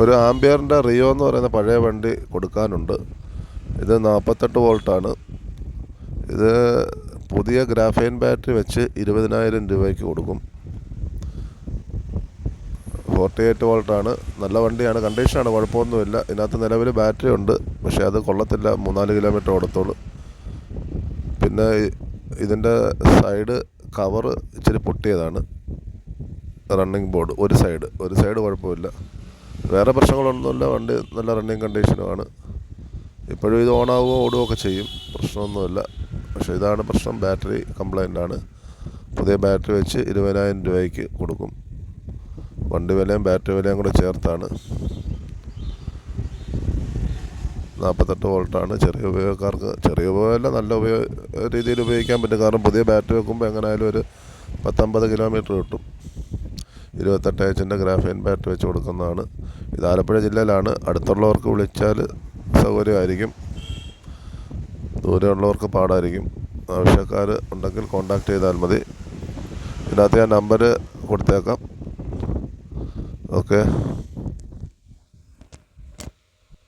ഒരു ആംബിയറിന്റെ റിയോ എന്ന് പറയുന്ന പഴയ വണ്ടി കൊടുക്കാനുണ്ട്. ഇത് നാൽപ്പത്തെട്ട് വോൾട്ടാണ്. ഇത് പുതിയ ഗ്രാഫൈൻ ബാറ്ററി വെച്ച് ഇരുപതിനായിരം രൂപയ്ക്ക് കൊടുക്കും. ഫോർട്ടി എയ്റ്റ് വോൾട്ടാണ്. നല്ല വണ്ടിയാണ്. കണ്ടീഷനാണ് കുഴപ്പമൊന്നുമില്ല. ഇതിനകത്ത് നിലവിൽ ബാറ്ററി ഉണ്ട്. പക്ഷേ അത് കൊള്ളത്തില്ല. മൂന്നാൽ കിലോമീറ്റർ ഓടത്തോളൂ പിന്നെ ഇതിന്റെ സൈഡ് കവറ് ഇച്ചിരി പൊട്ടിയതാണ്. Running board. ഒരു സൈഡ്. ഒരു സൈഡ് കുഴപ്പമില്ല. വേറെ പ്രശ്നങ്ങളൊന്നുമില്ല വണ്ടി നല്ല റണ്ണിങ് കണ്ടീഷനുമാണ് ഇപ്പോഴും ഇത് ഓണാവുകയോ ഓടുകയോ ഒക്കെ ചെയ്യും പ്രശ്നമൊന്നുമില്ല. പക്ഷേ ഇതാണ് പ്രശ്നം ബാറ്ററി കംപ്ലൈന്റ് ആണ്. പുതിയ ബാറ്ററി വെച്ച് ഇരുപതിനായിരം രൂപയ്ക്ക് കൊടുക്കും. വണ്ടി വിലയും ബാറ്ററി വിലയും കൂടെ ചേർത്താണ്. നാൽപ്പത്തെട്ട് വോൾട്ടാണ് ചെറിയ ഉപയോഗക്കാർക്ക് ചെറിയ ഉപയോഗമല്ല നല്ല ഉപയോഗ രീതിയിൽ ഉപയോഗിക്കാൻ പറ്റും. കാരണം പുതിയ ബാറ്ററി വെക്കുമ്പോൾ എങ്ങനെയായാലും ഒരു പത്തൊമ്പത് കിലോമീറ്റർ കിട്ടും. ഇരുപത്തെട്ട് ഇഞ്ചിന്റെ ഗ്രാഫീൻ ബാറ്റ് വെച്ച് കൊടുക്കുന്നതാണ്. ഇത് ആലപ്പുഴ ജില്ലയിലാണ്. അടുത്തുള്ളവർക്ക് വിളിച്ചാൽ സൗകര്യമായിരിക്കും. ദൂരെയുള്ളവർക്ക് പാടായിരിക്കും. ആവശ്യക്കാർ ഉണ്ടെങ്കിൽ കോണ്ടാക്ട് ചെയ്താൽ മതി. ഇതിനകത്ത് ഞാൻ നമ്പർ കൊടുത്തേക്കാം. ഓക്കെ